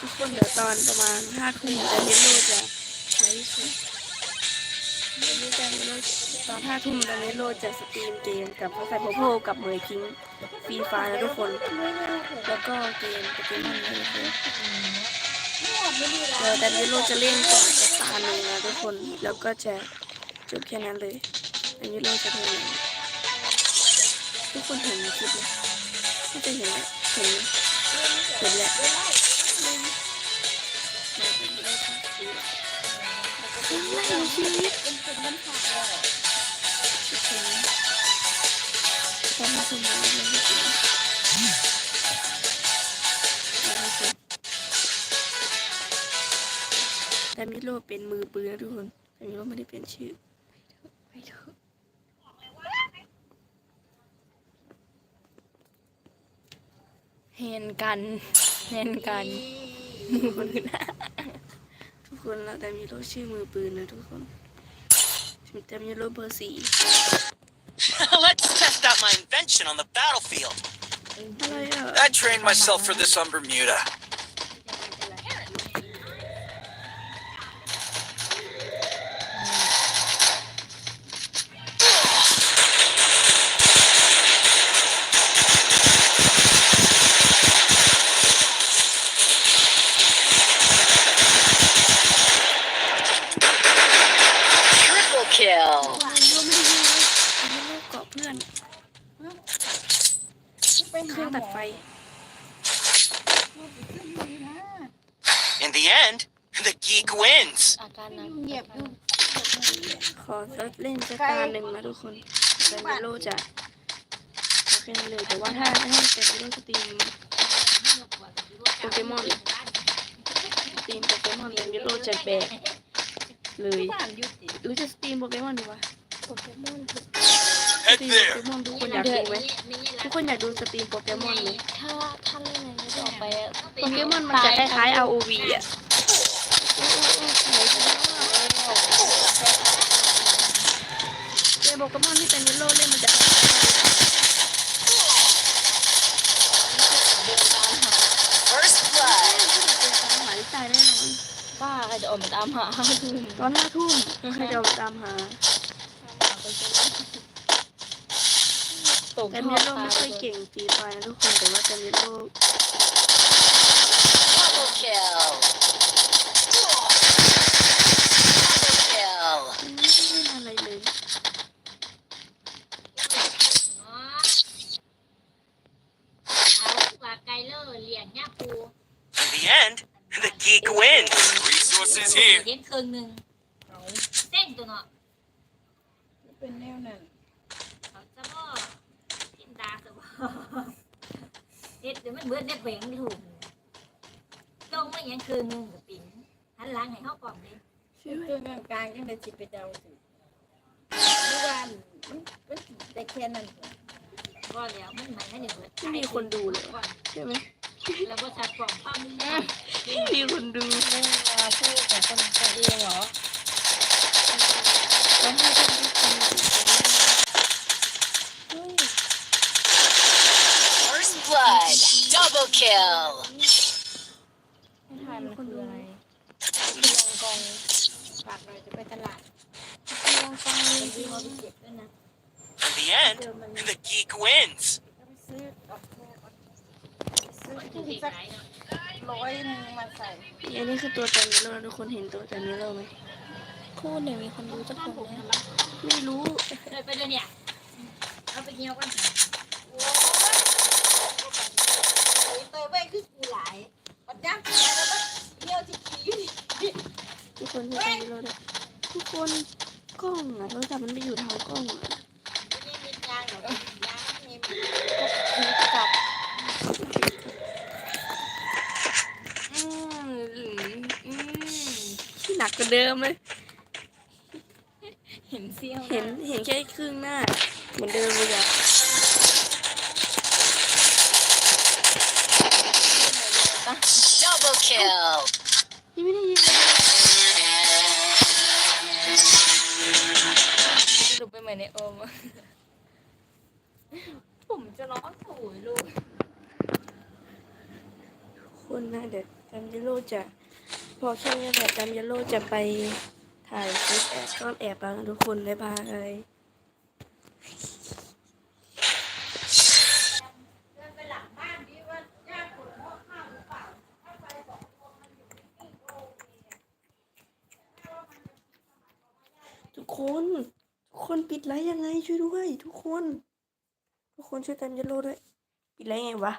ทุกคนเดี๋ยวตอนประมาณห้าทุ่มแต่เมโลจะไลฟ์สดวันนี้แต่เมโลตอนห้าทุ่มแต่เมโลจะสตรีมเกมกับพระไซโพโพกับเมย์คิงฟรีไฟนะทุกคน แล้วก็เกมโปเกมอนนะทุกคนเดี๋ยวแต่เมโลจะเล่นก่อนสักตาหนึ่งนะทุกคนแล้วก็จะจบแค่นั้นเลยแต่เมโลจะทำยังทุกคนเห็นในคลิปไหมน่าจะเห็นแหละเห็นเห็นแหละ แต่มิโลเป็นมือปืนนะทุกคนแต่มิโลไม่ได้เปลี่ยนชื่อไปเถอะเห็นกันเห็นกันมือปืนนะ คนแล้วแต่มิโลชื่อมือปืนนะทุกคนแต่มิโลเบอร์สี่ Let's test out my invention on the battlefield. อะไรอะ I trained myself for this on Bermuda. เครื่องตัดไฟ In the end, the geek wins. อาการหนักเหยียบดูขอสักเล่นสักตาหนึ่งนะทุกคนแต่มิโลจะเอาแค่นั้นเลยแต่ว่าถ้าให้เป็นมิโลสตรีมโปเกมอนสตรีมโปเกมอนเป็นมิโลจะแบกเลยหรือจะสตรีมโปเกมอนดีวะ ส Head ตรีมโป there. เกมอนทุกคนอยากดูไหมทุกคนอยากดูสตรีมโปเกมอนไหมถ้าถ้าเล่นอะไรต่อไปอะโปเกมอนมันจะคล้ายๆ ROV อะเกมโปเกมอนที่เป็นมิโลเล่นมันจะคล้ายๆ First blood. หมาที่ตายแน่นอนป้าใครจะออกมาตามหาห้าทุ่มตอนห้าทุ่มใครจะออกมาตามหา ตกแต่ท่อเมโลตาไม่ยค่อยเก่งฟรีไฟนะทุกคนแต่ว่าแต่เมโล Double kill. Double kill. ไม่ได้เล่นอะไรเลยว่าไกลเลอร์เลี้ยงย่าปู In the end, the geek wins. Resources เลี้ยงครึ่งหนึ่งเส้นตัวเนาะเป็นแนวนั้นเขาจะบ่กิ นตาสบ่เฮ็ดเดี๋ยวมันเบิดได้เบ่งไม่ถูกลงมาอย่างครึ่งหนึ่งกับปิ่นหันหลังให้เขาก่อนเลยชื่อเครื่องกลางยังได้จิไปเดาสิเมื่อวานมันมันได้แค่นั้นเองก็แล้วมันมันให้เดี๋ยวเบิดไม่มีคนดูเลยก่อนใช่ไหมแล้วก็ชัดกล่องข้าวมันไม่มีคนดูเล่นมาพูดกับคนตัวเองเหรอ ไม่ทายมันคืออะไรลองกองฝากหน่อยจะไปตลาดลองกองเลยที่เขาไปเก็บด้วยนะ In the end, the geek wins. จะไปซื้อดอกแม่ก่อนซื้อที่ที่ที่สักขายเนาะร้อยหนึงมาใส่อันนี้คือตัวแต่เมโลนะทุกคนเห็นตัวแต่เมโลไหมคู่หนึ่งมีคนดูจะคนเลยไม่รู้ เลยไปเลยเนี่ย เอาไปเงี้ยวกันเถอะ โอ้ยเตยเว้ย คือกูหลายปัญญาเสียแล้วมันเที่ยวที่ขี้นี่ทุกคนเห็นแต่เมโลเลยทุกคนกล้องอะโทรศัพท์มันไปอยู่ทางกล้องอะนี่มียางเหรอยางมีจับอืมอืมที่หนักกว่าเดิมเลย เห็นเซี่ยวเห็นเห็นแค่ครึ่งหน้า เหมือนเดิมเลยอะ Double kill. ยังไม่ได้ยินเลยดูไปเหมือนในโอมอะผมจะร้องโอยลูกคนน่าเด็ดแตมเยลโลจะพอแค่นี้แหละแตมยลโลจะไปถ่ายคลิปแอบซ่อนแอบแล้วนะทุกคนบ๊ายบาย ทุกคนทุกคนปิดไลฟ์ยังไงช่วยด้วย ทุกคน ทุกคนช่วยเตมยันโลด้วย ปิดไลฟ์ไงวะ